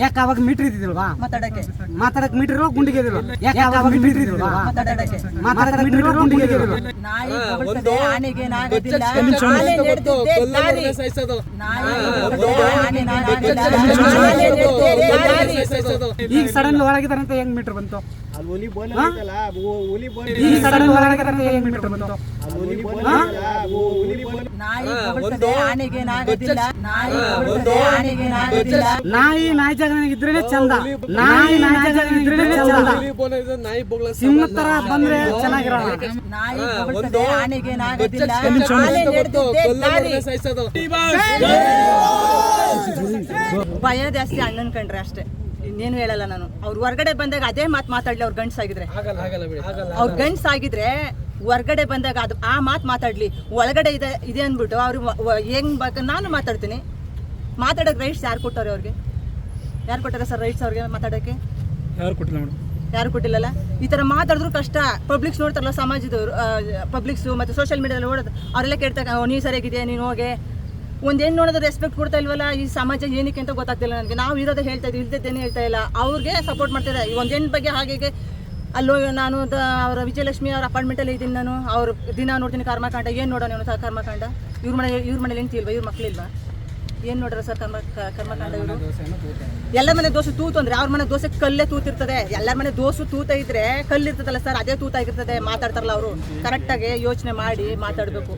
ಯಾಕೆ ಅವಾಗ ಮೀಟರ್ ಇದ್ದಿಲ್ವಾ ಮಾತಾಡಕ್ಕೆ. ಮಾತಾಡಕ್ ಮೀಟರ್ ಗುಂಡಿಗೆ ಯಾಕೆ ಅವಾಗ ಮೀಟರ್ ಇದ್ದಿಲ್ವಾ ಮಾತಾಡಕ್ಕೆ. ಮಾತಾಡಕ್ ಮೀಟರ್ ಗುಂಡಿಗೆ ನಾಯಿ ಬೊಗಳ್ತದೆ, ಆನೆಗೆ ನಾಗೋದಿಲ್ಲ. ಆನೆ ನಡೆದಿದ್ದೆ ದಾರಿ. ನಾಯಿ ಬೊಗಳ್ತದೆ, ಆನೆ ನಾಗೋದಿಲ್ಲ. ಆನೆ ನಡೆದಿದ್ದೆ ದಾರಿ. ಈಗ ಸಡನ್ ಒಳಗಿದಾರೆ ಅಂತ ಹೆಂಗ್ ಮೀಟರ್ ಬಂತು? ಈಗ ಸಡನ್ ಹೆಂಗ್ ಮೀಟರ್ ಬಂತು? ನಾಯಿ. ನಾಯಿ ಬೊಗಳ್ತದೆ, ಆನೆಗೆ ನಾಗೋದಿಲ್ಲ. ನಾಯಿ ನಾಯಿ ಜಾಗ ಇದ್ರೇನೆ ಚಂದ. ನಾಯಿ ನಾಯಿ ಜಾಗ ಇದ್ರೇನೆ ಚಂದ. ಸಿಂಹ ತರ ಬಂದ್ರೆ ಚೆನ್ನಾಗಿರಲ್ಲ. ಭಯ ಜಾಸ್ತಿ ಅಣ್ಣನ್ ಕಂಡ್ರೆ ಅಷ್ಟೇ. ಇನ್ನೇನು ಹೇಳಲ್ಲ ನಾನು. ಅವ್ರು ಹೊರಗಡೆ ಬಂದಾಗ ಅದೇ ಮಾತು ಮಾತಾಡ್ಲಿ ಅವ್ರು ಗಂಡ್ಸಾಗಿದ್ರೆ ಅವ್ರು ಗಂಡ್ಸಾಗಿದ್ರೆ ಹೊರಗಡೆ ಬಂದಾಗ ಅದು ಆ ಮಾತು ಮಾತಾಡ್ಲಿ ಒಳಗಡೆ ಇದೆ ಇದೆ ಅಂದ್ಬಿಟ್ಟು ಅವ್ರು ಹೆಂಗ್ ಬೇಕು ನಾನು ಮಾತಾಡ್ತೀನಿ. ಮಾತಾಡೋಕೆ ರೈಟ್ಸ್ ಯಾರು ಕೊಟ್ಟವ್ರೆ ಅವ್ರಿಗೆ? ಯಾರು ಕೊಟ್ಟಾರ ಸರ್ ರೈಟ್ಸ್ ಅವ್ರಿಗೆ ಮಾತಾಡೋಕೆ? ಯಾರು ಕೊಟ್ಟಿಲ್ಲ ಮೇಡಮ್? ಯಾರು ಕೊಟ್ಟಿಲ್ಲಲ್ಲ? ಈ ಥರ ಮಾತಾಡಿದ್ರು ಕಷ್ಟ. ಪಬ್ಲಿಕ್ಸ್ ನೋಡ್ತಾರಲ್ಲ ಸಮಾಜದವರು ಪಬ್ಲಿಕ್ಸು ಮತ್ತು ಸೋಷಿಯಲ್ ಮೀಡಿಯಾದಲ್ಲಿ ಓಡೋದು ಅವರೆಲ್ಲ ಕೇಳ್ತಾರೆ ನೀವು ಸರಿಯಾಗಿದೆ ನೀನು ಹೋಗೆ. ಒಂದೇನು ನೋಡಿದ್ರೆ ರೆಸ್ಪೆಕ್ಟ್ ಕೊಡ್ತಾ ಇಲ್ವಲ್ಲ? ಈ ಸಮಾಜ ಏನಕ್ಕೆ ಅಂತ ಗೊತ್ತಾಗ್ತಿಲ್ಲ ನನಗೆ. ನಾವು ಇರೋದೇ ಹೇಳ್ತಾ ಇದ್ದೀವಿ ಇಲ್ದಿದ್ದೇನೆ ಹೇಳ್ತಾ ಇಲ್ಲ. ಅವ್ರಿಗೆ ಸಪೋರ್ಟ್ ಮಾಡ್ತಾರೆ ಈ ಒಂದೇನು ಬಗ್ಗೆ ಹಾಗೆ ಅಲ್ಲೋ ನಾನು ಅವರ ವಿಜಯಲಕ್ಷ್ಮಿ ಅವ್ರ ಅಪಾರ್ಟ್ಮೆಂಟಲ್ಲಿ ಇದ್ದೀನಿ ನಾನು. ಅವ್ರು ದಿನ ನೋಡ್ತೀನಿ ಕರ್ಮಕಾಂಡ. ಏನು ನೋಡೋಣ ಇವನು ಸರ್ ಕರ್ಮಕಾಂಡ? ಇವ್ರ ಮನೆ, ಇವ್ರ ಮನೇಲಿ ಹೆಂಡ್ತಿ ಇಲ್ವಾ? ಇವ್ರ ಮಕ್ಕಳಿಲ್ವಾ ಏನು ನೋಡ್ರ ಸರ್ ಕರ್ಮ ಕರ್ಮಕಾಂಡ ಇವರು? ಎಲ್ಲ ಮನೆ ದೋಸೆ ತೂತು ಅಂದರೆ ಅವ್ರ ಮನೆ ದೋಸೆ ಕಲ್ಲೇ ತೂತಿರ್ತದೆ. ಎಲ್ಲರ ಮನೆ ದೋಸೆ ತೂತ ಇದ್ರೆ ಕಲ್ಲಿರ್ತದಲ್ಲ ಸರ್, ಅದೇ ತೂತಾಗಿರ್ತದೆ ಮಾತಾಡ್ತಾರಲ್ಲ ಅವರು. ಕರೆಕ್ಟಾಗಿ ಯೋಚನೆ ಮಾಡಿ ಮಾತಾಡಬೇಕು.